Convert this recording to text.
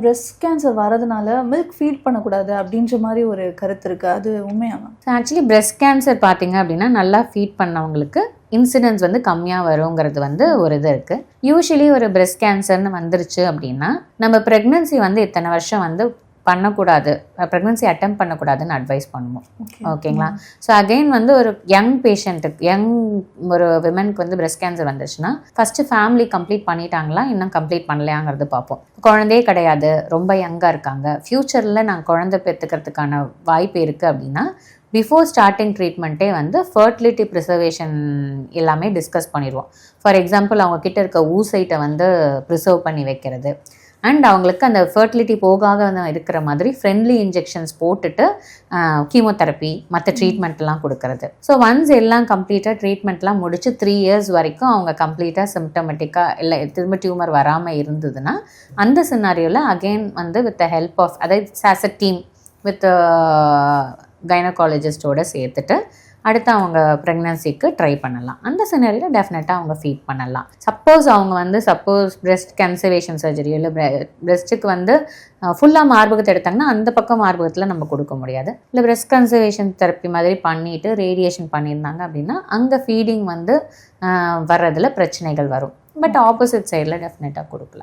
Breast cancer வரதுனால milk feed பண்ணக்கூடாது அப்படின்ற மாதிரி ஒரு கருத்து இருக்குது அது உண்மையாக ஆக்சுவலி பிரஸ்ட் கேன்சர் பார்த்தீங்க அப்படின்னா நல்லா ஃபீட் பண்ணவங்களுக்கு இன்சிடென்ட்ஸ் வந்து கம்மியாக வருங்கிறது வந்து ஒரு இது இருக்குது யூஸ்வலி ஒரு பிரெஸ்ட் கேன்சர்னு வந்துருச்சு அப்படின்னா நம்ம ப்ரெக்னென்சி வந்து இத்தனை வருஷம் வந்து பண்ணக்கூடாது. ப்ரெக்னன்சி அட்டம் பண்ணக்கூடாதுன்னு அட்வைஸ் பண்ணுவோம். ஓகேங்களா ஸோ அகெயின் வந்து ஒரு யங் பேஷண்ட்டுக்கு யங் ஒரு விமனுக்கு வந்து breast கேன்சர் வந்துருச்சுன்னா ஃபஸ்ட்டு ஃபேமிலி கம்ப்ளீட் பண்ணிட்டாங்களா இன்னும் கம்ப்ளீட் பண்ணலையாங்கிறது பார்ப்போம். குழந்தையே கிடையாது ரொம்ப யங்காக இருக்காங்க. ஃப்யூச்சரில் நான் குழந்தை பெற்றுக்கிறதுக்கான வாய்ப்பு இருக்குது அப்படின்னா பிஃபோர் ஸ்டார்டிங் ட்ரீட்மெண்ட்டே வந்து ஃபர்டிலிட்டி ப்ரிசர்வேஷன் எல்லாமே டிஸ்கஸ் பண்ணிடுவோம். ஃபார் எக்ஸாம்பிள் அவங்க கிட்ட இருக்க ஊசைட்டை வந்து ப்ரிசர்வ் பண்ணி வைக்கிறது. அண்ட் அவங்களுக்கு அந்த ஃபர்டிலிட்டி போகாத இருக்கிற மாதிரி ஃப்ரெண்ட்லி இன்ஜெக்ஷன்ஸ் போட்டுட்டு கீமோதெரப்பி மற்ற ட்ரீட்மெண்ட்லாம் கொடுக்கறது. ஸோ ஒன்ஸ் எல்லாம் கம்ப்ளீட்டாக ட்ரீட்மெண்ட்லாம் முடிச்சு த்ரீ இயர்ஸ் வரைக்கும் அவங்க கம்ப்ளீட்டாக சிம்டமெட்டிக்காக இல்லை திரும்ப டியூமர் வராமல் இருந்ததுன்னா அந்த சினாரியோவில் அகெயின் வந்து வித் த ஹெல்ப் ஆஃப் அதாவது ஆஸ் அ டீம் வித் கைனகாலஜிஸ்டோடு சேர்த்துட்டு அடுத்து அவங்க ப்ரெக்னன்சிக்கு ட்ரை பண்ணலாம். அந்த சினரியில் டெஃபினட்டாக அவங்க ஃபீட் பண்ணலாம். சப்போஸ் அவங்க வந்து சப்போஸ் பிரெஸ்ட் கன்சர்வேஷன் சர்ஜரி இல்லை பிரெஸ்ட்டுக்கு வந்து ஃபுல்லாக மார்பகத்தை எடுத்தாங்கன்னா அந்த பக்கம் மார்பகத்தில் நம்ம கொடுக்க முடியாது. இல்லை பிரெஸ்ட் கன்சர்வேஷன் தெரப்பி மாதிரி பண்ணிவிட்டு ரேடியேஷன் பண்ணியிருந்தாங்க அப்படின்னா அங்கே ஃபீடிங் வந்து வர்றதில் பிரச்சனைகள் வரும். பட் ஆப்போசிட் சைடில் டெஃபினட்டாக கொடுக்கலாம்.